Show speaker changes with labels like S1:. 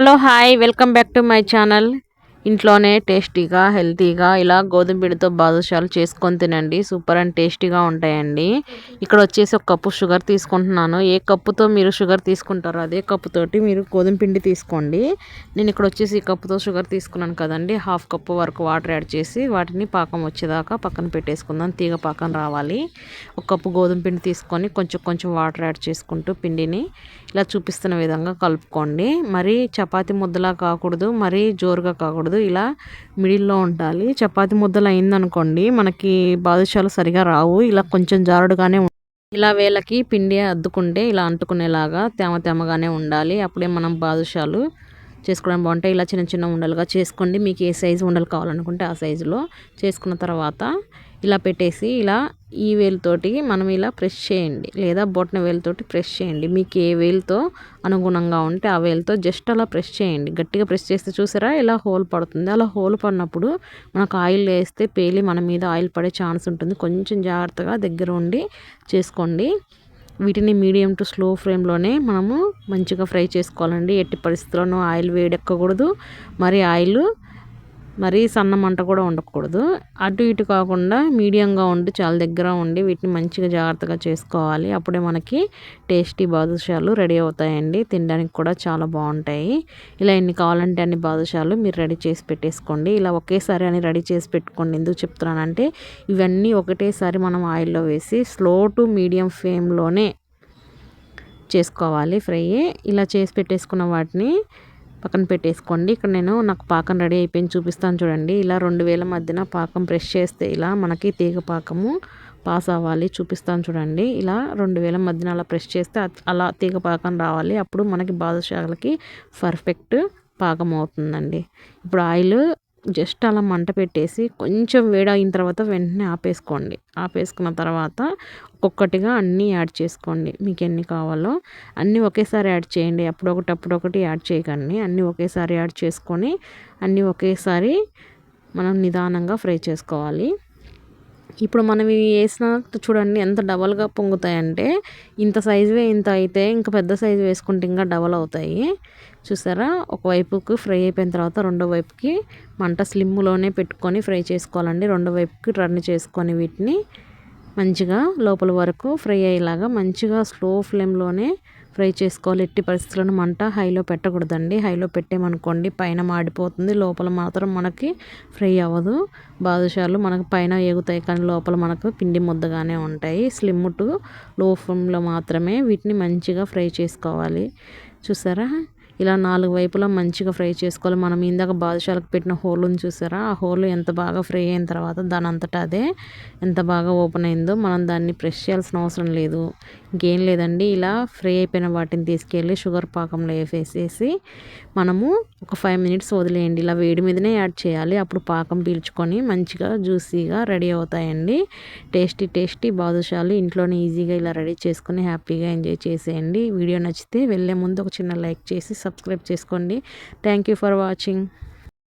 S1: Hello hi welcome back to my channel. ఇంట్లోనే టేస్టీగా హెల్తీగా ఇలా గోధుమ పిండితో బాదుషాలు చేసుకొని తినండి. సూపర్ అండ్ టేస్టీగా ఉంటాయండి. ఇక్కడ వచ్చేసి ఒక కప్పు షుగర్ తీసుకుంటున్నాను. ఏ కప్పుతో మీరు షుగర్ తీసుకుంటారో అదే కప్పుతోటి మీరు గోధుమ పిండి తీసుకోండి. నేను ఇక్కడ వచ్చేసి ఈ కప్పుతో షుగర్ తీసుకున్నాను కదండి. హాఫ్ కప్పు వరకు వాటర్ యాడ్ చేసి వాటిని పాకం వచ్చేదాకా పక్కన పెట్టేసుకుందాం. తీగ పాకం రావాలి. ఒక కప్పు గోధుమ పిండి తీసుకొని కొంచెం కొంచెం వాటర్ యాడ్ చేసుకుంటూ పిండిని ఇలా చూపిస్తున్న విధంగా కలుపుకోండి. మరి చపాతి ముద్దలా కాకూడదు. మరీ జోరుగా కాకూడదు. ఉండకూడదు ఇలా మిడిల్లో ఉండాలి. చపాతి ముద్దలు అయిందనుకోండి మనకి బాదుషాలు సరిగా రావు. ఇలా కొంచెం జారుడుగానే ఇలా వేలకి పిండి అద్దుకుంటే ఇలా అంటుకునేలాగా తేమ తేమగానే ఉండాలి. అప్పుడే మనం బాదుషాలు చేసుకోవడం బాగుంటాయి. ఇలా చిన్న చిన్న ఉండలుగా చేసుకోండి. మీకు ఏ సైజు ఉండలు కావాలనుకుంటే ఆ సైజులో చేసుకున్న తర్వాత ఇలా పెట్టేసి ఇలా ఈ వేలుతోటి మనం ఇలా ప్రెస్ చేయండి. లేదా బొట్న వేలుతోటి ప్రెస్ చేయండి. మీకు ఏ వేలుతో అనుగుణంగా ఉంటే ఆ వేలుతో జస్ట్ అలా ప్రెస్ చేయండి. గట్టిగా ప్రెస్ చేస్తే చూసారా? ఇలా హోల్ పడుతుంది. అలా హోల్ పడినప్పుడు మనకు ఆయిల్ వేస్తే పేలి మన మీద ఆయిల్ పడే ఛాన్స్ ఉంటుంది. కొంచెం జాగ్రత్తగా దగ్గర ఉండి చేసుకోండి. వీటిని మీడియం టు స్లో ఫ్లేమ్లోనే మనము మంచిగా ఫ్రై చేసుకోవాలండి. ఎట్టి పరిస్థితుల్లోనూ ఆయిల్ వేడెక్కకూడదు. మరి ఆయిల్ మరీ సన్న మంట కూడా ఉండకూడదు. అటు ఇటు కాకుండా మీడియంగా ఉండి చాలా దగ్గర ఉండి వీటిని మంచిగా జాగ్రత్తగా చేసుకోవాలి. అప్పుడే మనకి టేస్టీ బాదుషాలు రెడీ అవుతాయండి. తినడానికి కూడా చాలా బాగుంటాయి. ఇలా ఎన్ని కావాలంటే అన్ని బాదుషాలు మీరు రెడీ చేసి పెట్టేసుకోండి. ఇలా ఒకేసారి అని రెడీ చేసి పెట్టుకోండి. ఎందుకు చెప్తున్నానంటే ఇవన్నీ ఒకటేసారి మనం ఆయిల్లో వేసి స్లో టు మీడియం ఫ్లేమ్లోనే చేసుకోవాలి ఫ్రై ఇలా చేసి పెట్టేసుకున్న వాటిని పక్కన పెట్టేసుకోండి. ఇక్కడ నేను నాకు పాకం రెడీ అయిపోయింది చూపిస్తాను చూడండి. ఇలా రెండు వేల మధ్యన పాకం ప్రెస్ చేస్తే ఇలా మనకి తీగ పాకము పాస్ అవ్వాలి చూపిస్తాను చూడండి. ఇలా రెండు వేల మధ్యన అలా ప్రెస్ చేస్తే అలా తీగ పాకం రావాలి. అప్పుడు మనకి బాదుషాలకి పర్ఫెక్ట్ పాకం అవుతుందండి. ఇప్పుడు ఆయిల్ జస్ట్ అలా మంట పెట్టేసి కొంచెం వేడైన తర్వాత వెంటనే ఆపేసుకోండి. ఆపేసుకున్న తర్వాత ఒక్కొక్కటిగా అన్నీ యాడ్ చేసుకోండి. మీకు ఎన్ని కావాలో అన్నీ ఒకేసారి యాడ్ చేయండి. అప్పుడొకటి అప్పుడొకటి యాడ్ చేయకండి. అన్నీ ఒకేసారి యాడ్ చేసుకొని అన్నీ ఒకేసారి మనం నిదానంగా ఫ్రై చేసుకోవాలి. ఇప్పుడు మనం ఇవి వేసిన చూడండి ఎంత డబల్గా పొంగుతాయంటే ఇంత సైజువే ఇంత అయితే ఇంకా పెద్ద సైజు వేసుకుంటే ఇంకా డబల్ అవుతాయి. చూసారా? ఒకవైపుకి ఫ్రై అయిపోయిన తర్వాత రెండో వైపుకి మంట స్లిమ్లోనే పెట్టుకొని ఫ్రై చేసుకోవాలండి. రెండో వైపుకి రన్ చేసుకొని వీటిని మంచిగా లోపల వరకు ఫ్రై అయ్యేలాగా మంచిగా స్లో ఫ్లేమ్లోనే ఫ్రై చేసుకోవాలి. ఎట్టి పరిస్థితులను మంట హైలో పెట్టకూడదండి. హైలో పెట్టామనుకోండి పైన మాడిపోతుంది. లోపల మాత్రం మనకి ఫ్రై అవ్వదు. బాదుషాలు మనకు పైన ఎగుతాయి కానీ లోపల మనకు పిండి ముద్దగానే ఉంటాయి. స్లిమ్ టు లో ఫ్లేమ్లో మాత్రమే వీటిని మంచిగా ఫ్రై చేసుకోవాలి. చూసారా? ఇలా నాలుగు వైపులా మంచిగా ఫ్రై చేసుకోవాలి. మనం ఇందాక బాదుషాలకు పెట్టిన హోల్ని చూసారా? ఆ హోల్ ఎంత బాగా ఫ్రై అయిన తర్వాత దాని అంతటా అదే ఎంత బాగా ఓపెన్ అయిందో మనం దాన్ని ప్రెస్ చేయాల్సిన అవసరం లేదు. ఇంకేం లేదండి. ఇలా ఫ్రై అయిపోయిన వాటిని తీసుకెళ్ళి షుగర్ పాకంలో వేసేసి మనము ఒక ఫైవ్ మినిట్స్ వదిలేయండి. ఇలా వేడి మీదనే యాడ్ చేయాలి. అప్పుడు పాకం పీల్చుకొని మంచిగా జ్యూసీగా రెడీ అవుతాయండి. టేస్టీ టేస్టీ బాదుషాలు ఇంట్లోనే ఈజీగా ఇలా రెడీ చేసుకొని హ్యాపీగా ఎంజాయ్ చేసేయండి. వీడియో నచ్చితే వెళ్ళే ముందు ఒక చిన్న లైక్ చేసి సబ్స్క్రైబ్ చేసుకోండి. Thank you for watching.